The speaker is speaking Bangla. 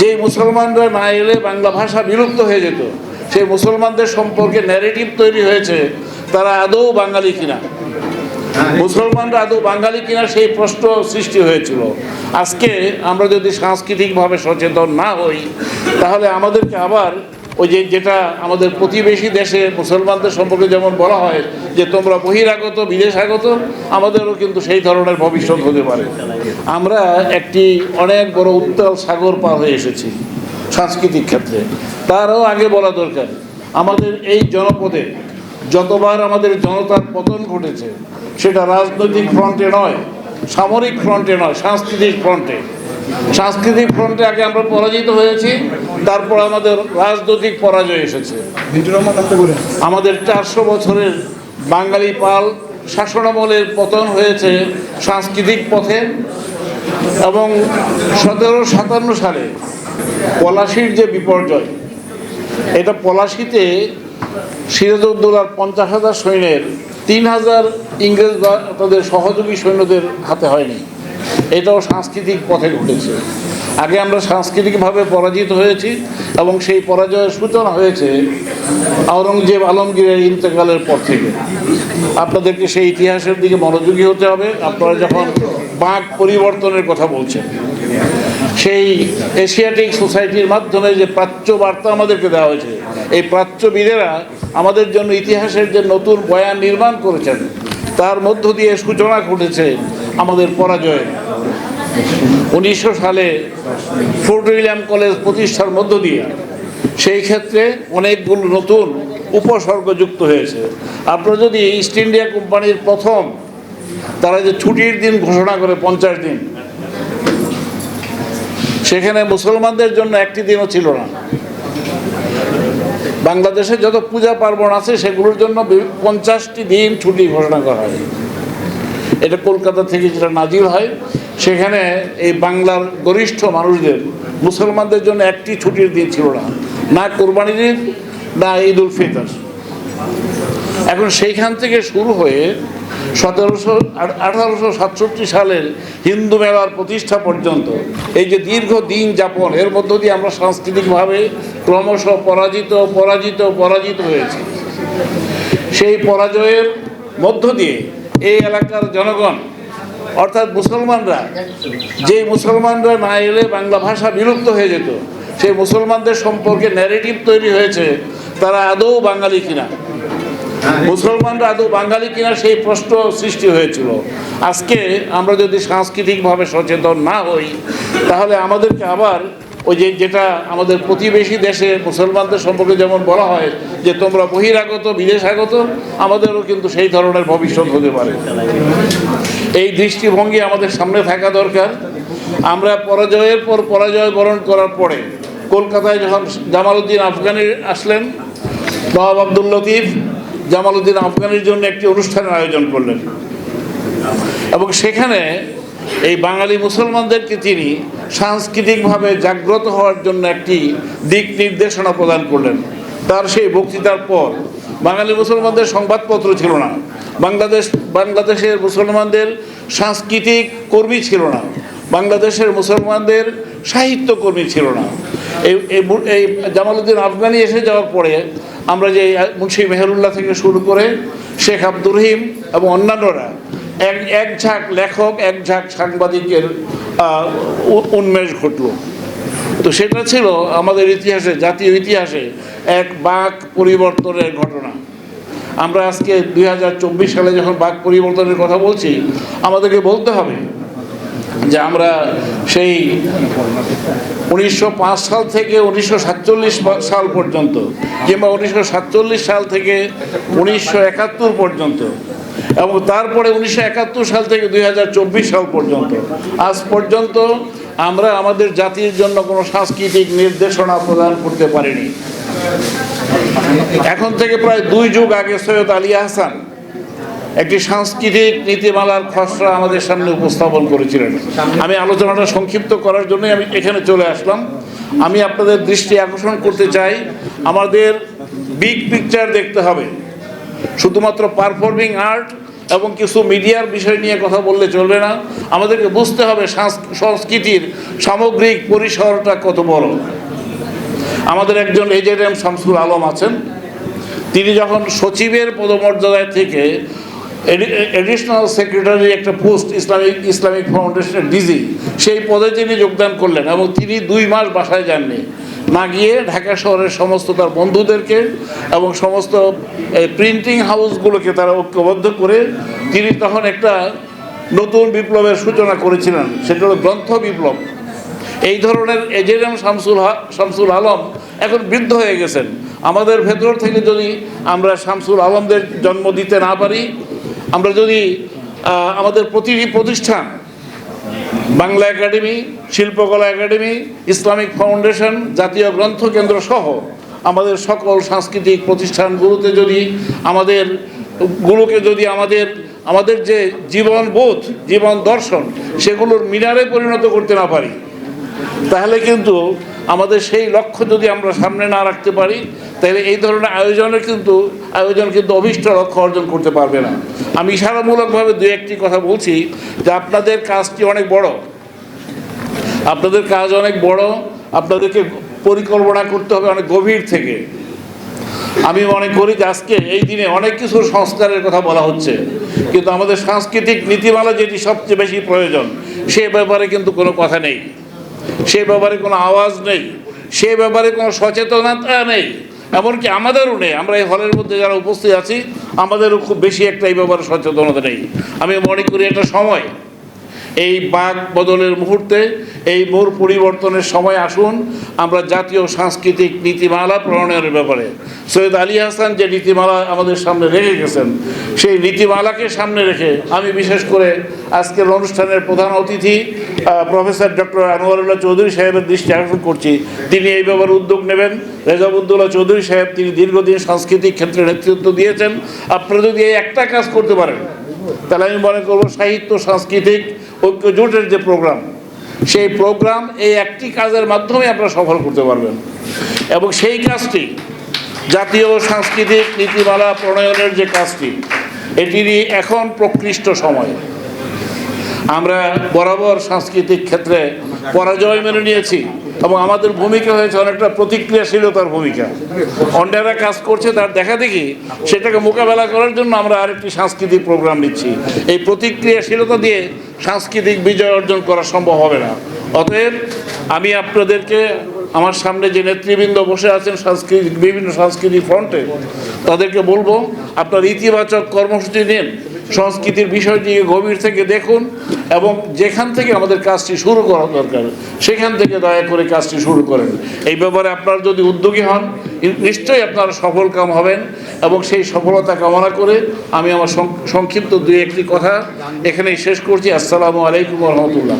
যে মুসলমানরা না এলে বাংলা ভাষা বিলুপ্ত হয়ে যেত, সেই মুসলমানদের সম্পর্কে ন্যারেটিভ তৈরি হয়েছে, তারা আদৌ বাঙালি কিনা? মুসলমানরা আদৌ বাঙালি কিনা সেই প্রশ্ন সৃষ্টি হয়েছিল। আজকে আমরা যদি সাংস্কৃতিকভাবে সচেতন না হই, তাহলে আমাদেরকে আবার ওই যে যেটা আমাদের প্রতিবেশী দেশে মুসলমানদের সম্পর্কে যেমন বলা হয় যে তোমরা বহিরাগত, বিদেশাগত, আমাদেরও কিন্তু সেই ধরনের ভবিষ্যৎ হতে পারে। আমরা একটি অনেক বড় উত্তাল সাগর পার হয়ে এসেছি সাংস্কৃতিক ক্ষেত্রে। তারও আগে বলা দরকার, আমাদের এই জনপদে যতবার আমাদের জনতার পতন ঘটেছে, সেটা রাজনৈতিক ফ্রন্টে নয়, সামরিক ফ্রন্টে নয়, সাংস্কৃতিক ফ্রন্টে সাংস্কৃতিক ফ্রন্টে আগে আমরা পরাজিত হয়েছি তারপর আমাদের রাজনৈতিক পরাজয় এসেছে। আমাদের চারশো বছরের বাঙালি পাল শাসনামলের পতন হয়েছে সাংস্কৃতিক পথে এবং সতেরো সাতান্ন সালে পলাশির যে বিপর্যয় এটা পলাশিতে সিরাজউদ্দৌলার পঞ্চাশ হাজার সৈন্যের তিন হাজার ইংরেজ তাদের সহযোগী সৈন্যদের হাতে হয়নি। এটাও সাংস্কৃতিক পথে ঘটেছে। আগে আমরা সাংস্কৃতিকভাবে পরাজিত হয়েছি এবং সেই পরাজয়ের সূচনা হয়েছে আওরঙ্গজেব আলমগীরের ইন্তেকালের পর থেকে। আপনাদেরকে সেই ইতিহাসের দিকে মনোযোগী হতে হবে। আপনারা যখন বাঁক পরিবর্তনের কথা বলছেন, সেই এশিয়াটিক সোসাইটির মাধ্যমে যে প্রাচ্য বার্তা আমাদেরকে দেওয়া হয়েছে, এই প্রাচ্যবিদেরা আমাদের জন্য ইতিহাসের যে নতুন বয়ান নির্মাণ করেছেন, তার মধ্য দিয়ে সূচনা ঘটেছে আমাদের পরাজয়। উনিশশো সালে ফোর্ট উইলিয়াম কলেজ প্রতিষ্ঠার মধ্য দিয়ে সেই ক্ষেত্রে অনেকগুলো নতুন উপসর্গ যুক্ত হয়েছে। আপনারা যদি ইস্ট ইন্ডিয়া কোম্পানির প্রথম, তারা যে ছুটির দিন ঘোষণা করে পঞ্চাশ দিন, সেখানে মুসলমানদের জন্য একটি দিনও ছিল না। বাংলাদেশে যত পূজা পার্বণ আছে, সেগুলোর জন্য পঞ্চাশটি দিন ছুটি ঘোষণা করা হয়। এটা কলকাতা থেকে যেটা নাজিল হয়, সেখানে এই বাংলার গরিষ্ঠ মানুষদের, মুসলমানদের জন্য একটি ছুটির দিন ছিল না। না কোরবানির ঈদ, না ঈদ উল ফিতর। এখন সেইখান থেকে শুরু হয়ে সতেরোশো আঠারোশো সাতষট্টি সালের হিন্দু মেলার প্রতিষ্ঠা পর্যন্ত, এই যে দীর্ঘ দিন যাপন, এর মধ্য দিয়ে আমরা সাংস্কৃতিকভাবে ক্রমশ পরাজিত পরাজিত পরাজিত হয়েছি। সেই পরাজয়ের মধ্য দিয়ে এই এলাকার জনগণ, অর্থাৎ মুসলমানরা যে মুসলমানরা না এলে বাংলা ভাষা বিলুপ্ত হয়ে যেত, সেই মুসলমানদের সম্পর্কে ন্যারেটিভ তৈরি হয়েছে, তারা আদৌ বাঙালি কিনা। মুসলমানরা আদৌ বাঙালি কিনা সেই প্রশ্ন সৃষ্টি হয়েছিল। আজকে আমরা যদি সাংস্কৃতিকভাবে সচেতন না হই, তাহলে আমাদেরকে আবার ওই যে যেটা আমাদের প্রতিবেশী দেশে মুসলমানদের সম্পর্কে যেমন বলা হয় যে তোমরা বহিরাগত, বিদেশাগত, আমাদেরও কিন্তু সেই ধরনের ভবিষ্যৎ হতে পারে। এই দৃষ্টিভঙ্গি আমাদের সামনে থাকা দরকার। আমরা পরাজয়ের পর পরাজয় বরণ করার পরে কলকাতায় যখন জামালউদ্দিন আফগানি আসলেন নবাব আব্দুল লতিফ জামালউদ্দিন আফগানির জন্য একটি অনুষ্ঠানের আয়োজন করলেন। এবং সেখানে এই বাঙালি মুসলমানদেরকে তিনি সাংস্কৃতিকভাবে জাগ্রত হওয়ার জন্য একটি দিক নির্দেশনা প্রদান করলেন। তার সেই বক্তৃতার পর বাঙালি মুসলমানদের সংবাদপত্র ছিল না। বাংলাদেশ, বাংলাদেশের মুসলমানদের সাংস্কৃতিক কর্মী ছিল না। বাংলাদেশের মুসলমানদের সাহিত্য কর্মী ছিল না। এই জামালউদ্দিন আফগানি এসে যাওয়ার পরে আমরা যে মুন্সি মেহরুল্লাহ থেকে শুরু করে শেখ আব্দুর রহিম এবং অন্যান্যরা এক এক ঝাঁক লেখক, এক ঝাঁক সাংবাদিকের উন্মেষ ঘটল। তো সেটা ছিল আমাদের ইতিহাসে, জাতীয় ইতিহাসে এক বাক পরিবর্তনের ঘটনা। আমরা আজকে দুই হাজার চব্বিশ সালে যখন বাক পরিবর্তনের কথা বলছি, আমাদেরকে বলতে হবে যে আমরা সেই উনিশশো পাঁচ সাল থেকে উনিশশো সাতচল্লিশ সাল পর্যন্ত কিংবা উনিশশো সাতচল্লিশ সাল থেকে উনিশশো একাত্তর পর্যন্ত এবং তারপরে উনিশশো একাত্তর সাল থেকে দুই হাজার চব্বিশ সাল পর্যন্ত। আজ পর্যন্ত আমরা আমাদের জাতির জন্য কোনো সাংস্কৃতিক নির্দেশনা প্রদান করতে পারিনি। এখন থেকে প্রায় দুই যুগ আগে সৈয়দ আলী আহসান একটি সাংস্কৃতিক নীতিমালার খসড়া আমাদের সামনে উপস্থাপন করেছিলেন। আমি আলোচনাটা সংক্ষিপ্ত করার জন্য আমি এখানে চলে আসলাম। আমি আপনাদের দৃষ্টি আকর্ষণ করতে চাই। আমাদের বিগ পিকচার দেখতে হবে। শুধুমাত্র পারফর্মিং আর্ট এবং কিছু মিডিয়ার বিষয় নিয়ে কথা বললে চলবে না। আমাদেরকে বুঝতে হবে সংস্কৃতির সামগ্রিক পরিসরটা কত বড়। আমাদের একজন এজেড এম শামসুল আলম আছেন। তিনি যখন সচিবের পদমর্যাদায় থেকে এডিশনাল সেক্রেটারি একটা পোস্ট ইসলামিক ইসলামিক ফাউন্ডেশনের ডিজি সেই পদে তিনি যোগদান করলেন এবং তিনি দুই মাস বাসায় যাননি। না গিয়ে ঢাকা শহরের সমস্ত তার বন্ধুদেরকে এবং সমস্ত প্রিন্টিং হাউসগুলোকে তারা ঐক্যবদ্ধ করে তিনি তখন একটা নতুন বিপ্লবের সূচনা করেছিলেন। সেটা হলো গ্রন্থ বিপ্লব। এই ধরনের এজেডএম শামসুল শামসুল আলম এখন বৃদ্ধ হয়ে গেছেন। আমাদের ভেতর থেকে যদি আমরা শামসুল আলমদের জন্ম দিতে না পারি, আমরা যদি আমাদের প্রতিটি প্রতিষ্ঠান Bangla Academy, Shilpakala Academy, Islamic Foundation, জাতীয় গ্রন্থ কেন্দ্র সহ আমাদের সকল সাংস্কৃতিক প্রতিষ্ঠানগুলোতে যদি আমাদের, গুলোকে যদি আমাদের আমাদের যে জীবন বোধ জীবন দর্শন, সেগুলোর মিনারে পরিণত করতে না পারি তাহলে কিন্তু আমাদের সেই লক্ষ্য যদি আমরা সামনে না রাখতে পারি, তাহলে এই ধরনের আয়োজনে কিন্তু, আয়োজন কিন্তু অভীষ্ট লক্ষ্য অর্জন করতে পারবে না। আমি ইশারামূলকভাবে দু একটি কথা বলছি যে আপনাদের কাজটি অনেক বড়। আপনাদের কাজ অনেক বড়, আপনাদেরকে পরিকল্পনা করতে হবে অনেক গভীর থেকে। আমি মনে করি যে আজকে এই দিনে অনেক কিছুর সংস্কারের কথা বলা হচ্ছে, কিন্তু আমাদের সাংস্কৃতিক নীতিমালা যেটি সবচেয়ে বেশি প্রয়োজন, সে ব্যাপারে কিন্তু কোনো কথা নেই। সে ব্যাপারে কোনো আওয়াজ নেই, সে ব্যাপারে কোনো সচেতনতা নেই, এমনকি আমাদেরও নেই। আমরা এই হলের মধ্যে যারা উপস্থিত আছি, আমাদেরও খুব বেশি একটা এই ব্যাপারে সচেতনতা নেই। আমি মনে করি এটা সময়, এই বাঘ বদলের মুহূর্তে, এই মোড় পরিবর্তনের সময় আসুন, আমরা জাতীয় সাংস্কৃতিক নীতিমালা প্রণয়নের ব্যাপারে। সৈয়দ আলী হাসান যে নীতিমালা আমাদের সামনে রেখে গেছেন, সেই নীতিমালাকে সামনে রেখে আমি বিশেষ করে আজকের অনুষ্ঠানের প্রধান অতিথি প্রফেসর ডক্টর আনোয়ারুল্লাহ চৌধুরী সাহেবের দৃষ্টি আকর্ষণ করছি। তিনি এই ব্যাপারে উদ্যোগ নেবেন। রেজাবুদ্দৌল্লাহ চৌধুরী সাহেব তিনি দীর্ঘদিন সাংস্কৃতিক ক্ষেত্রে নেতৃত্ব দিয়েছেন। আপনারা যদি এই একটা কাজ করতে পারেন, তাহলে আমি মনে করব সাহিত্য, সাংস্কৃতিক, ঐক্য জোটের যে প্রোগ্রাম, সেই প্রোগ্রাম এই একটি কাজের মাধ্যমে আপনারা সফল করতে পারবেন। এবং সেই কাজটি, জাতীয় সাংস্কৃতিক নীতিমালা প্রণয়নের যে কাজটি, এটিরই এখন প্রকৃষ্ট সময়। আমরা বরাবর সাংস্কৃতিক ক্ষেত্রে পরাজয় মেনে নিয়েছি এবং আমাদের ভূমিকা হয়েছে অনেকটা প্রতিক্রিয়াশীলতার ভূমিকা। অন্যরা কাজ করছে, তার দেখা দেখি সেটাকে মোকাবেলা করার জন্য আমরা আরেকটি সাংস্কৃতিক প্রোগ্রাম নিচ্ছি। এই প্রতিক্রিয়াশীলতা দিয়ে সাংস্কৃতিক বিজয় অর্জন করা সম্ভব হবে না। অতএব আমি আপনাদেরকে আমার সামনে যে নেতৃবৃন্দ বসে আছেন সাংস্কৃতিক, বিভিন্ন সাংস্কৃতিক ফ্রন্টে, তাদেরকে বলব, আপনার ইতিবাচক কর্মসূচি নিন। সংস্কৃতির বিষয়টিকে গভীর থেকে দেখুন এবং যেখান থেকে আমাদের কাজটি শুরু করা দরকার, সেখান থেকে দয়া করে কাজটি শুরু করেন। এই ব্যাপারে আপনারা যদি উদ্যোগী হন নিশ্চয়ই আপনারা সফল কাম হবেন এবং সেই সফলতা কামনা করে আমি আমার সংক্ষিপ্ত দুই একটি কথা এখানেই শেষ করছি। আসসালামু আলাইকুম রহমতুল্লাহ।